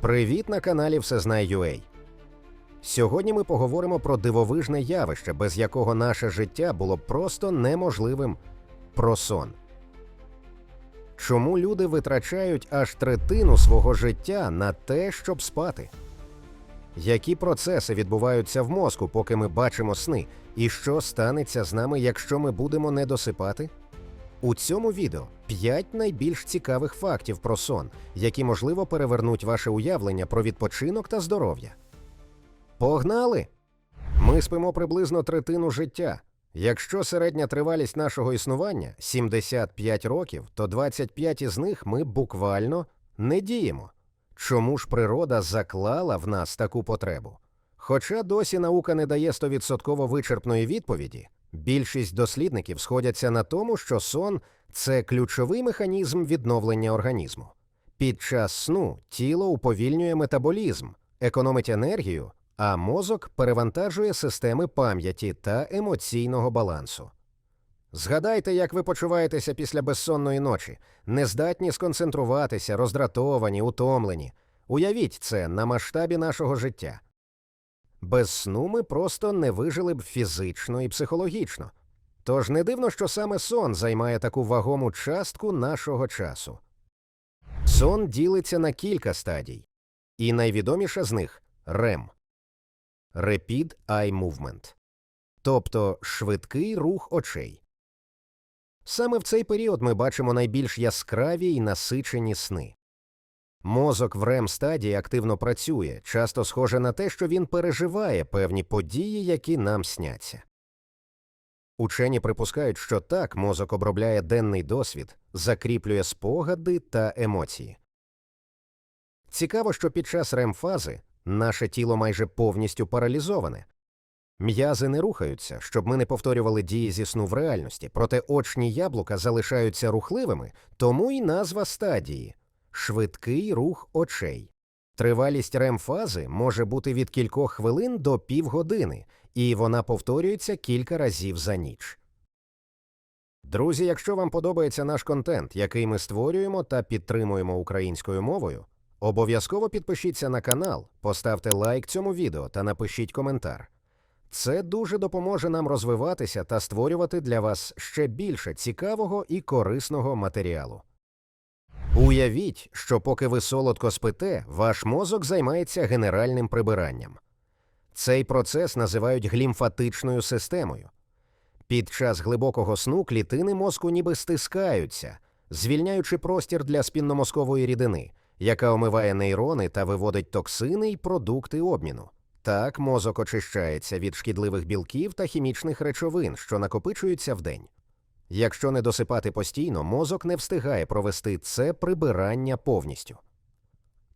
Привіт на каналі Всезнай.ua. Сьогодні ми поговоримо про дивовижне явище, без якого наше життя було б просто неможливим про сон. Чому люди витрачають аж третину свого життя на те, щоб спати? Які процеси відбуваються в мозку, поки ми бачимо сни, і що станеться з нами, якщо ми будемо не досипати? У цьому відео 5 найбільш цікавих фактів про сон, які можливо перевернуть ваше уявлення про відпочинок та здоров'я. Погнали! Ми спимо приблизно третину життя. Якщо середня тривалість нашого існування 75 років, то 25 із них ми буквально не діємо. Чому ж природа заклала в нас таку потребу? Хоча досі наука не дає 100% вичерпної відповіді, більшість дослідників сходяться на тому, що сон це ключовий механізм відновлення організму. Під час сну тіло уповільнює метаболізм, економить енергію, а мозок перевантажує системи пам'яті та емоційного балансу. Згадайте, як ви почуваєтеся після безсонної ночі, нездатні сконцентруватися, роздратовані, утомлені. Уявіть це на масштабі нашого життя. Без сну ми просто не вижили б фізично і психологічно. Тож не дивно, що саме сон займає таку вагому частку нашого часу. Сон ділиться на кілька стадій, і найвідоміша з них REM – Rapid Eye Movement, тобто швидкий рух очей. Саме в цей період ми бачимо найбільш яскраві й насичені сни. Мозок в рем стадії активно працює, часто схоже на те, що він переживає певні події, які нам сняться. Учені припускають, що так мозок обробляє денний досвід, закріплює спогади та емоції. Цікаво, що під час рем фази наше тіло майже повністю паралізоване. М'язи не рухаються, щоб ми не повторювали дії зі сну в реальності, проте очні яблука залишаються рухливими, тому й назва стадії швидкий рух очей. Тривалість рем-фази може бути від кількох хвилин до півгодини, і вона повторюється кілька разів за ніч. Друзі, якщо вам подобається наш контент, який ми створюємо та підтримуємо українською мовою, обов'язково підпишіться на канал, поставте лайк цьому відео та напишіть коментар. Це дуже допоможе нам розвиватися та створювати для вас ще більше цікавого і корисного матеріалу. Уявіть, що поки ви солодко спите, ваш мозок займається генеральним прибиранням. Цей процес називають глімфатичною системою. Під час глибокого сну клітини мозку ніби стискаються, звільняючи простір для спінномозкової рідини, яка омиває нейрони та виводить токсини й продукти обміну. Так мозок очищається від шкідливих білків та хімічних речовин, що накопичуються в день. Якщо не досипати постійно, мозок не встигає провести це прибирання повністю.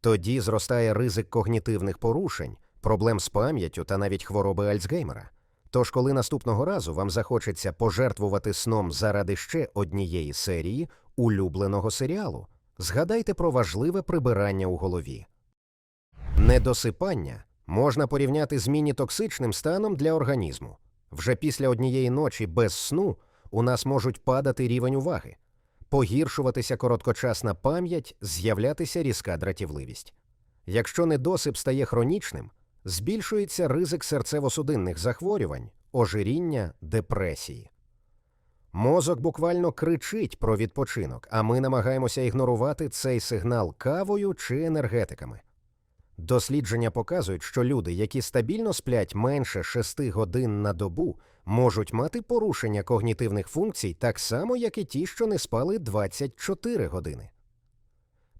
Тоді зростає ризик когнітивних порушень, проблем з пам'яттю та навіть хвороби Альцгеймера. Тож, коли наступного разу вам захочеться пожертвувати сном заради ще однієї серії улюбленого серіалу, згадайте про важливе прибирання у голові. Недосипання можна порівняти з міні-токсичним станом для організму. Вже після однієї ночі без сну у нас можуть падати рівень уваги, погіршуватися короткочасна пам'ять, з'являтися різка дратівливість. Якщо недосип стає хронічним, збільшується ризик серцево-судинних захворювань, ожиріння, депресії. Мозок буквально кричить про відпочинок, а ми намагаємося ігнорувати цей сигнал кавою чи енергетиками. Дослідження показують, що люди, які стабільно сплять менше 6 годин на добу, можуть мати порушення когнітивних функцій так само, як і ті, що не спали 24 години.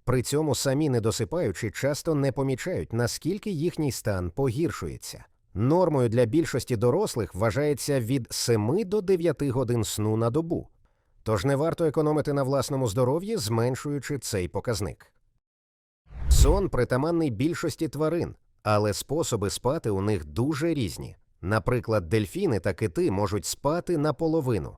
При цьому самі недосипаючі часто не помічають, наскільки їхній стан погіршується. Нормою для більшості дорослих вважається від 7 до 9 годин сну на добу, тож не варто економити на власному здоров'ї, зменшуючи цей показник. Сон притаманний більшості тварин, але способи спати у них дуже різні. Наприклад, дельфіни та кити можуть спати наполовину.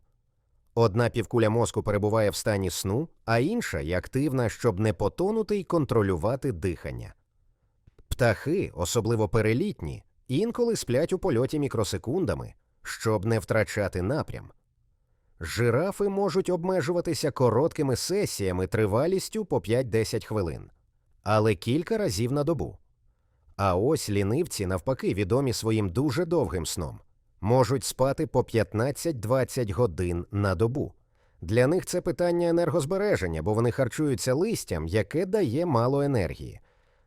Одна півкуля мозку перебуває в стані сну, а інша є активна, щоб не потонути й контролювати дихання. Птахи, особливо перелітні, інколи сплять у польоті мікросекундами, щоб не втрачати напрям. Жирафи можуть обмежуватися короткими сесіями тривалістю по 5-10 хвилин але кілька разів на добу. А ось лінивці, навпаки, відомі своїм дуже довгим сном, можуть спати по 15-20 годин на добу. Для них це питання енергозбереження, бо вони харчуються листям, яке дає мало енергії.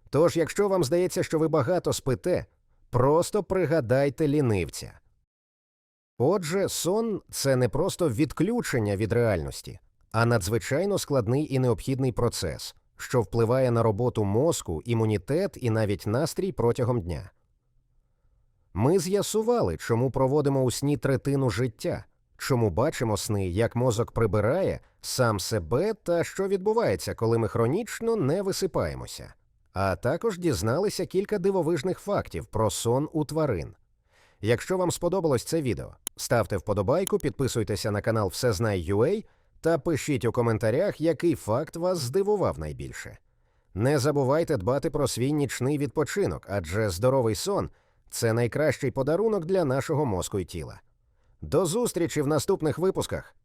Тож, якщо вам здається, що ви багато спите, просто пригадайте лінивця. Отже, сон це не просто відключення від реальності, а надзвичайно складний і необхідний процес, що впливає на роботу мозку, імунітет і навіть настрій протягом дня. Ми з'ясували, чому проводимо у сні третину життя, чому бачимо сни, як мозок прибирає сам себе та що відбувається, коли ми хронічно не висипаємося. А також дізналися кілька дивовижних фактів про сон у тварин. Якщо вам сподобалось це відео, ставте вподобайку, підписуйтеся на канал Всезнай.ua та пишіть у коментарях, який факт вас здивував найбільше. Не забувайте дбати про свій нічний відпочинок, адже здоровий сон це найкращий подарунок для нашого мозку і тіла. До зустрічі в наступних випусках.